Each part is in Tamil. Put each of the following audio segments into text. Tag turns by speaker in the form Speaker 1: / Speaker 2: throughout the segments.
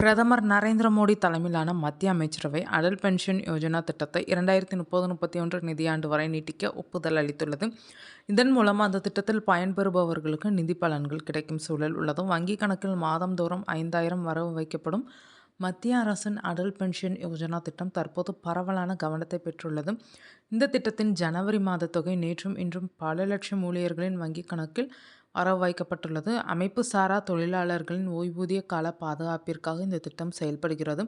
Speaker 1: பிரதமர் நரேந்திர மோடி தலைமையிலான மத்திய அமைச்சரவை அடல் பென்ஷன் யோஜனா திட்டத்தை இரண்டாயிரத்தி முப்பது முப்பத்தி ஒன்று நிதியாண்டு வரை நீட்டிக்க ஒப்புதல் அளித்துள்ளது. இதன் மூலம் அந்த திட்டத்தில் பயன்பெறுபவர்களுக்கு நிதி பலன்கள் கிடைக்கும் சூழல் உள்ளதும். வங்கிக் கணக்கில் மாதந்தோறும் ஐந்தாயிரம் வரவு வைக்கப்படும் மத்திய அரசின் அடல் பென்ஷன் யோஜனா திட்டம் தற்போது பரவலான கவனத்தை பெற்றுள்ளது. இந்த திட்டத்தின் ஜனவரி மாத தொகை நேற்றும் இன்றும் பல லட்சம் ஊழியர்களின் வங்கிக் கணக்கில் வரவு வைக்கப்பட்டுள்ளது அமைப்பு சாரா தொழிலாளர்களின் ஓய்வூதிய கால பாதுகாப்பிற்காக இந்த திட்டம் செயல்படுகிறது.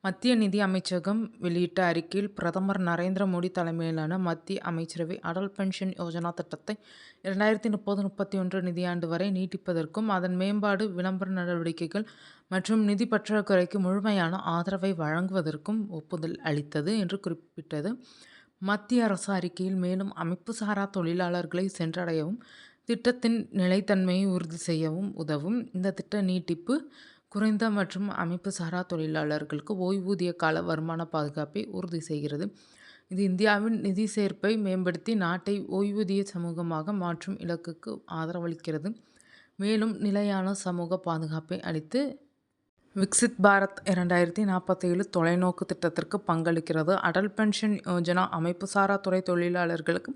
Speaker 1: மத்திய நிதி அமைச்சகம் வெளியிட்ட அறிக்கையில் பிரதமர் நரேந்திர மோடி தலைமையிலான மத்திய அமைச்சரவை அடல் பென்ஷன் யோஜனா திட்டத்தை இரண்டாயிரத்தி முப்பது முப்பத்தி ஒன்று நிதியாண்டு வரை நீட்டிப்பதற்கும் அதன் மேம்பாடு விளம்பர நடவடிக்கைகள் மற்றும் நிதி பற்றாக்குறைக்கு முழுமையான ஆதரவை வழங்குவதற்கும் ஒப்புதல் அளித்தது என்று குறிப்பிட்டது. மத்திய அரசு அறிக்கையில் மேலும் அமைப்பு சாரா தொழிலாளர்களை சென்றடையவும் திட்டத்தின் நிலைத்தன்மையை உறுதி செய்யவும் உதவும். இந்த திட்ட நீட்டிப்பு குறைந்த மற்றும் அமைப்பு சாரா தொழிலாளர்களுக்கு ஓய்வூதிய கால வருமான பாதுகாப்பை உறுதி செய்கிறது. இது இந்தியாவின் நிதி சேர்ப்பை மேம்படுத்தி நாட்டை ஓய்வூதிய சமூகமாக மாற்றும் இலக்குக்கு ஆதரவளிக்கிறது. மேலும் நிலையான சமூக பாதுகாப்பை அளித்து விக்சித் பாரத் இரண்டாயிரத்தி நாற்பத்தேழு தொலைநோக்கு திட்டத்திற்கு பங்களிக்கிறது. அடல் பென்ஷன் யோஜனா அமைப்பு சாரா துறை தொழிலாளர்களுக்கு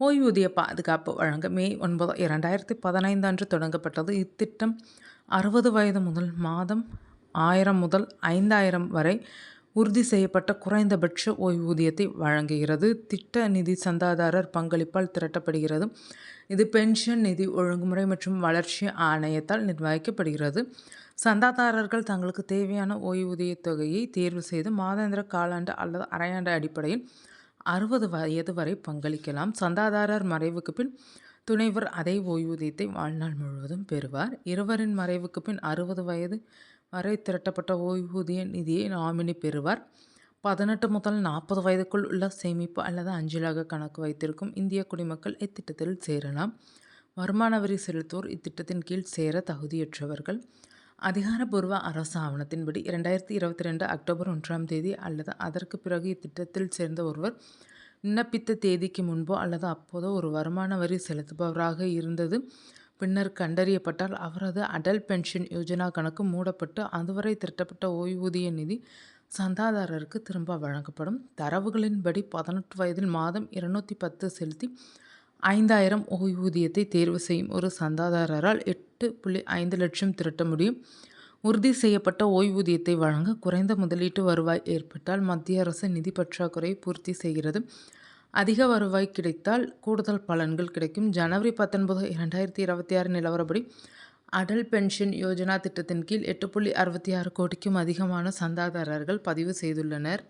Speaker 1: ஓய்வூதிய பாதுகாப்பு வழங்க மே ஒன்பது இரண்டாயிரத்தி பதினைந்து அன்று தொடங்கப்பட்டது. இத்திட்டம் அறுபது வயது முதல் மாதம் ஆயிரம் முதல் ஐந்தாயிரம் வரை உறுதி செய்யப்பட்ட குறைந்தபட்ச ஓய்வூதியத்தை வழங்குகிறது. திட்ட நிதி சந்தாதாரர் பங்களிப்பால் திரட்டப்படுகிறது. இது பென்ஷன் நிதி ஒழுங்குமுறை மற்றும் வளர்ச்சி ஆணையத்தால் நிர்வகிக்கப்படுகிறது. சந்தாதாரர்கள் தங்களுக்கு தேவையான ஓய்வூதிய தொகையை தேர்வு செய்து மாதாந்திர காலாண்டு அல்லது அரையாண்டு அடிப்படையில் அறுபது வயது வரை பங்களிக்கலாம். சந்தாதாரர் மறைவுக்கு பின் துணைவர் அதே ஓய்வூதியத்தை வாழ்நாள் முழுவதும் பெறுவார். இருவரின் மறைவுக்கு பின் அறுபது வயது வரை திரட்டப்பட்ட ஓய்வூதிய நிதியை நாமினி பெறுவார். பதினெட்டு முதல் நாற்பது வயதுக்குள் உள்ள சேமிப்பு அல்லது அஞ்சலாக கணக்கு வைத்திருக்கும் இந்திய குடிமக்கள் இத்திட்டத்தில் சேரலாம். வருமான வரி செலுத்துவோர் இத்திட்டத்தின் கீழ் சேர தகுதியற்றவர்கள். அதிகாரப்பூர்வ அரசு ஆவணத்தின்படி இரண்டாயிரத்தி இருபத்தி ரெண்டு அக்டோபர் ஒன்றாம் தேதி அல்லது அதற்கு பிறகு இத்திட்டத்தில் சேர்ந்த ஒருவர் விண்ணப்பித்த தேதிக்கு முன்போ அல்லது அப்போதோ ஒரு வருமான வரி செலுத்துபவராக இருந்தது. பின்னர் கண்டறியப்பட்டால் அவரது அடல் பென்ஷன் யோஜனா கணக்கு மூடப்பட்டு அதுவரை திரட்டப்பட்ட ஓய்வூதிய நிதி சந்தாதாரருக்கு திரும்ப வழங்கப்படும். தரவுகளின்படி பதினெட்டு வயதில் மாதம் இருநூற்றி பத்து செலுத்தி ஐந்தாயிரம் ஓய்வூதியத்தை தேர்வு செய்யும் ஒரு சந்தாதாரரால் எட்டு புள்ளி ஐந்து லட்சம் திரட்ட முடியும். உறுதி செய்யப்பட்ட ஓய்வூதியத்தை வழங்க குறைந்த முதலீட்டு வருவாய் ஏற்பட்டால் மத்திய அரசு நிதி பற்றாக்குறையை பூர்த்தி செய்கிறது. அதிக வருவாய் கிடைத்தால் கூடுதல் பலன்கள் கிடைக்கும். ஜனவரி பத்தொன்பது இரண்டாயிரத்தி இருபத்தி ஆறு நிலவரப்படி அடல் பென்ஷன் யோஜனா திட்டத்தின் கீழ் எட்டு புள்ளி அறுபத்தி ஆறு கோடிக்கும் அதிகமான சந்தாதாரர்கள் பதிவு செய்துள்ளனர்.